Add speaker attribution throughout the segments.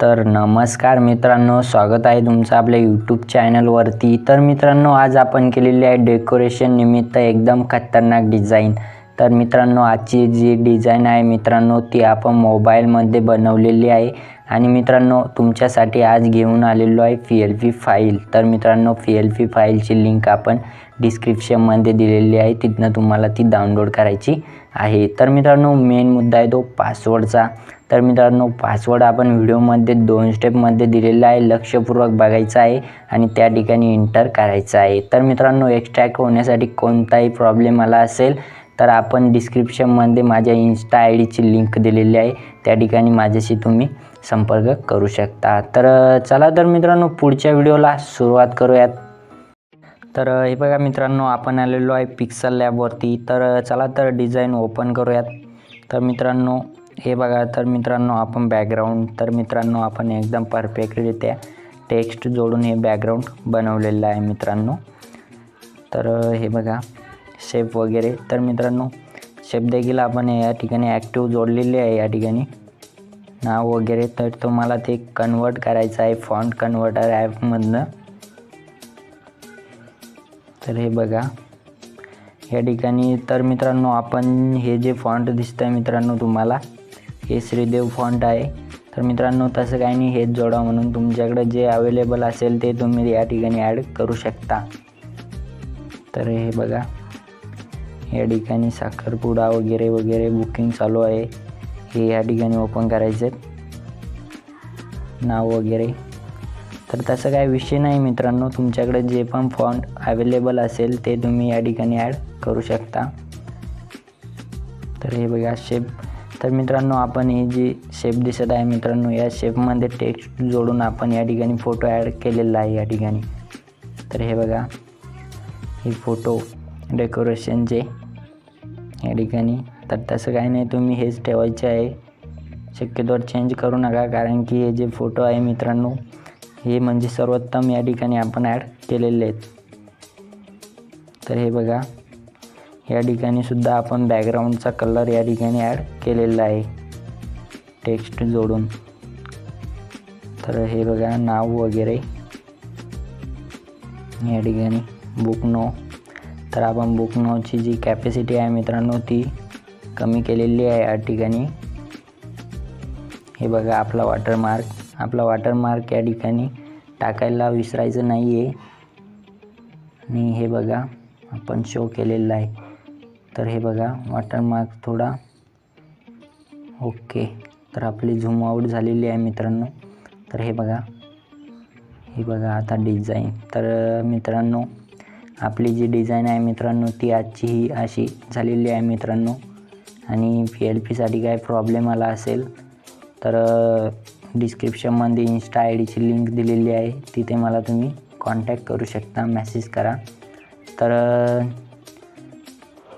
Speaker 1: तर नमस्कार मित्रांनो स्वागत आहे तुमचं आपल्या यूट्यूब चॅनलवरती तर मित्रांनो आज आपण केलेली आहे डेकोरेशन निमित्त एकदम खतरनाक डिझाईन तर मित्रांनो आजची जी डिझाईन आहे मित्रांनो ती आपण मोबाईलमध्ये बनवलेली आहे. आणि मित्रांनो तुमच्यासाठी आज घेऊन आलेलो आहे पी एल पी फाईल तर मित्रांनो पी एल पी फाईलची लिंक आपण डिस्क्रिप्शनमध्ये दिलेली आहे. तिथनं तुम्हाला ती डाउनलोड करायची आहे. तर मित्रांनो मेन मुद्दा आहे तो पासवर्डचा तर मित्रांनो पासवर्ड आपण व्हिडिओमध्ये दोन स्टेपमध्ये दिलेला आहे. लक्षपूर्वक बघायचा आहे आणि त्या ठिकाणी एंटर करायचा आहे. तर मित्रांनो एक्स्ट्रॅक्ट होण्यासाठी कोणताही प्रॉब्लेम आला असेल तर आपण डिस्क्रिप्शनमध्ये माझ्या इन्स्टा आय डीची लिंक दिलेली आहे. त्या ठिकाणी माझ्याशी तुम्ही संपर्क करू शकता. तर चला तर मित्रांनो पुढच्या व्हिडिओला सुरुवात करूयात. तर हे बघा मित्रांनो आपण आलेलो आहे पिक्सल लॅबवरती तर चला तर डिझाईन ओपन करूयात. तर मित्रांनो हे बघा तर मित्रांनो आपण बॅकग्राऊंड तर मित्रांनो आपण एकदम परफेक्टरित्या टेक्स्ट जोडून हे बॅकग्राऊंड बनवलेलं आहे मित्रांनो. तर हे बघा. शेप वगैरे. तर मित्रांनो शेप देखील आपण या ठिकाणी ॲक्टिव्ह जोडलेली आहे या ठिकाणी. नाव वगैरे तर तुम्हाला ते कन्वर्ट करायचं आहे फॉन्ट कन्वर्टर ॲपमधनं तर हे बघा. या ठिकाणी तर मित्रांनो आपण हे जे फॉन्ट दिसतं आहे मित्रांनो तुम्हाला हे श्रीदेव फॉन्ट आहे. तर मित्रांनो तसं काही नाही हेच जोडा म्हणून तुमच्याकडे जे अवेलेबल असेल ते तुम्ही या ठिकाणी ॲड करू शकता. तर हे बघा. या ठिकाणी साखरपुडा वगैरे वगैरे बुकिंग चालू आहे. हे या ठिकाणी ओपन करायचे आहेत नाव वगैरे. तर तसं काय विषय नाही मित्रांनो. तुमच्याकडे जे पण फॉन्ट अवेलेबल असेल ते तुम्ही या ठिकाणी ॲड करू शकता. तर हे बघा शेप तर मित्रांनो आपण ही जी शेप दिसत आहे मित्रांनो या शेपमध्ये टेक्स्ट जोडून आपण या ठिकाणी फोटो ॲड केलेला आहे या ठिकाणी. तर हे बघा हे फोटो डेकोरेशनचे या ठिकाणी. तर तसं काही नाही तुम्ही हेच ठेवायचे आहे. शक्यतोवर चेंज करू नका कारण की हे जे फोटो आहे मित्रांनो हे म्हणजे सर्वोत्तम या ठिकाणी आपण ॲड केलेले आहेत. तर हे बघा या ठिकाणी सुद्धा आपण बॅकग्राऊंडचा कलर या ठिकाणी ॲड केलेला आहे. टेक्स्ट जोडून. तर हे बघा नाव वगैरे. या ठिकाणी बुक नो तर आपण बुक नोची जी कॅपॅसिटी आहे मित्रांनो ती कमी केलेली आहे या ठिकाणी. हे बघा आपला वॉटरमार्क आपला वॉटरमार्क या ठिकाणी टाकायला विसरायचं नाही आहे आणि हे बघा आपण शो केलेला आहे. तर हे बघा वॉटरमार्क थोडा ओके तर आपली झूम आऊट झालेली आहे मित्रांनो. तर हे बघा हे बघा आता डिझाईन तर मित्रांनो आपली जी डिझाईन आहे मित्रांनो ती आजची ही अशी झालेली आहे मित्रांनो. आणि पी एल पीसाठी काय प्रॉब्लेम आला असेल तर डिस्क्रिप्शनमध्ये इन्स्टा आय डीची लिंक दिलेली आहे. तिथे मला तुम्ही कॉन्टॅक्ट करू शकता मेसेज करा. तर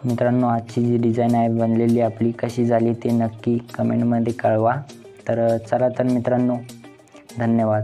Speaker 1: मित्रांनो आजची जी डिझाईन आहे बनलेली आपली कशी झाली ते नक्की कमेंटमध्ये कळवा. तर चला तर मित्रांनो धन्यवाद.